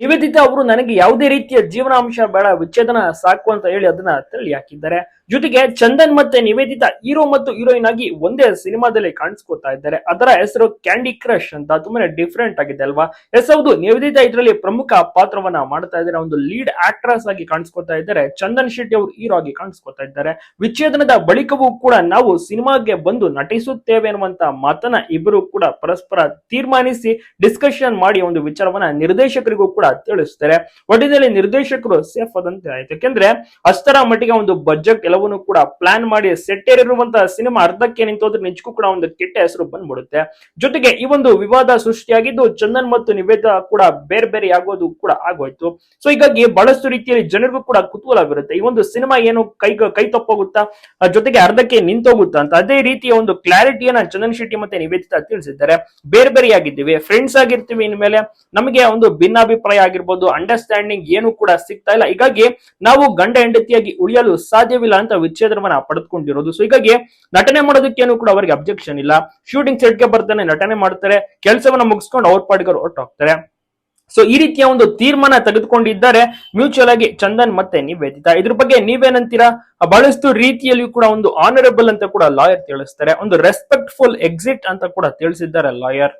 ನಿವೇದಿತಾ ಅವರು ನನಗೆ ಯಾವುದೇ ರೀತಿಯ ಜೀವನಾಂಶ ಬೇಡ ವಿಚ್ಛೇದನ ಸಾಕು ಅಂತ ಹೇಳಿ ಅದನ್ನ ತಳ್ಳಿ ಹಾಕಿದ್ದಾರೆ ಜೊತೆಗೆ ಚಂದನ್ ಮತ್ತೆ ನಿವೇದಿತ ಹೀರೋ ಮತ್ತು ಹೀರೋಯಿನ್ ಆಗಿ ಒಂದೇ ಸಿನಿಮಾದಲ್ಲಿ ಕಾಣಿಸ್ಕೊತಾ ಇದ್ದಾರೆ. ಅದರ ಹೆಸರು ಕ್ಯಾಂಡಿ ಕ್ರಶ್ ಅಂತ ತುಂಬಾನೇ ಡಿಫ್ರೆಂಟ್ ಆಗಿದೆ ಅಲ್ವಾ? ಎಸ್, ಹೌದು, ನಿವೇದಿತ ಇದರಲ್ಲಿ ಪ್ರಮುಖ ಪಾತ್ರವನ್ನ ಮಾಡ್ತಾ ಇದ್ದಾರೆ. ಒಂದು ಲೀಡ್ ಆಕ್ಟ್ರೆಸ್ ಆಗಿ ಕಾಣಿಸ್ಕೊತಾ ಇದ್ದಾರೆ. ಚಂದನ್ ಶೆಟ್ಟಿ ಅವರು ಹೀರೋ ಆಗಿ ಕಾಣಿಸ್ಕೊತಾ ಇದ್ದಾರೆ. ವಿಚ್ಛೇದನದ ಬಳಿಕವೂ ಕೂಡ ನಾವು ಸಿನಿಮಾಗೆ ಬಂದು ನಟಿಸುತ್ತೇವೆ ಅನ್ನುವಂತ ಮಾತನ್ನ ಇಬ್ಬರು ಕೂಡ ಪರಸ್ಪರ ತೀರ್ಮಾನಿಸಿ ಡಿಸ್ಕಷನ್ ಮಾಡಿ ಒಂದು ವಿಚಾರವನ್ನ ನಿರ್ದೇಶಕರಿಗೂ ಕೂಡ ತಿಳಿಸ್ತಾರೆ. ಒಟ್ಟಿನಲ್ಲಿ ನಿರ್ದೇಶಕರು ಸೇಫ್ ಆದಂತೆ ಆಯ್ತು. ಯಾಕೆಂದ್ರೆ ಅಷ್ಟರ ಮಟ್ಟಿಗೆ ಒಂದು ಬಜೆಟ್ ಎಲ್ಲವನ್ನು ಕೂಡ ಪ್ಲಾನ್ ಮಾಡಿ ಸೆಟ್ಟೇರಿರುವಂತಹ ಸಿನಿಮಾ ಅರ್ಧಕ್ಕೆ ನಿಂತೋದ್ರೆ ನಿಜಕ್ಕೂ ಕೂಡ ಒಂದು ಕೆಟ್ಟ ಹೆಸರು ಬಂದ್ಬಿಡುತ್ತೆ. ಜೊತೆಗೆ ಈ ಒಂದು ವಿವಾದ ಸೃಷ್ಟಿಯಾಗಿದ್ದು ಚಂದನ್ ಮತ್ತು ನಿವೇದ ಕೂಡ ಬೇರೆ ಬೇರೆ ಆಗೋದು ಕೂಡ ಆಗೋಯ್ತು. ಸೊ ಹೀಗಾಗಿ ಬಹಳಷ್ಟು ರೀತಿಯಲ್ಲಿ ಜನರಿಗೂ ಕೂಡ ಕುತೂಹಲವಿರುತ್ತೆ. ಈ ಒಂದು ಸಿನಿಮಾ ಏನು ಕೈ ಕೈ ತಪ್ಪೋಗುತ್ತಾ? ಜೊತೆಗೆ ಅರ್ಧಕ್ಕೆ ನಿಂತೋಗುತ್ತಾ ಅಂತ. ಅದೇ ರೀತಿಯ ಒಂದು ಕ್ಲಾರಿಟಿಯನ್ನ ಚಂದನ್ ಶೆಟ್ಟಿ ಮತ್ತೆ ನಿವೇದಿತಾ ತಿಳಿಸಿದ್ದಾರೆ. ಬೇರೆ ಬೇರೆ ಆಗಿದ್ದೀವಿ ಫ್ರೆಂಡ್ಸ್ ಆಗಿರ್ತೀವಿ ಇನ್ಮೇಲೆ. ನಮಗೆ ಒಂದು ಭಿನ್ನಾಭಿಪ್ರಾಯ ಆಗಿರ್ಬೋದು ಅಂಡರ್ಸ್ಟ್ಯಾಂಡಿಂಗ್ ಏನು ಕೂಡ ಸಿಗ್ತಾ ಇಲ್ಲ. ಹೀಗಾಗಿ ನಾವು ಗಂಡ ಹೆಂಡತಿಯಾಗಿ ಉಳಿಯಲು ಸಾಧ್ಯವಿಲ್ಲ ಅಂತ ವಿಚ್ಛೇದನವನ್ನ ಪಡೆದುಕೊಂಡಿರೋದು. ಸೊ ಹೀಗಾಗಿ ನಟನೆ ಮಾಡೋದಕ್ಕೇನು ಕೂಡ ಅವರಿಗೆ ಅಬ್ಜೆಕ್ಷನ್ ಇಲ್ಲ. ಶೂಟಿಂಗ್ ಸೆಟ್ಗೆ ಬರ್ತಾನೆ, ನಟನೆ ಮಾಡ್ತಾರೆ, ಕೆಲಸವನ್ನ ಮುಗಿಸ್ಕೊಂಡು ಅವ್ರ ಪಾಡಿಗರು ಹೊರಟೋಗ್ತಾರೆ. ಸೊ ಈ ರೀತಿಯ ಒಂದು ತೀರ್ಮಾನ ತೆಗೆದುಕೊಂಡಿದ್ದಾರೆ ಮ್ಯೂಚುವಲ್ ಆಗಿ ಚಂದನ್ ಮತ್ತೆ ನಿವೇದಿತಾ. ಇದ್ರ ಬಗ್ಗೆ ನೀವೇನಂತೀರಾ? ಬಹಳಷ್ಟು ರೀತಿಯಲ್ಲಿಯೂ ಕೂಡ ಒಂದು ಆನರಬಲ್ ಅಂತ ಕೂಡ ಲಾಯರ್ ತಿಳಿಸ್ತಾರೆ. ಒಂದು ರೆಸ್ಪೆಕ್ಟ್ಫುಲ್ ಎಕ್ಸಿಟ್ ಅಂತ ಕೂಡ ತಿಳಿಸಿದ್ದಾರೆ ಲಾಯರ್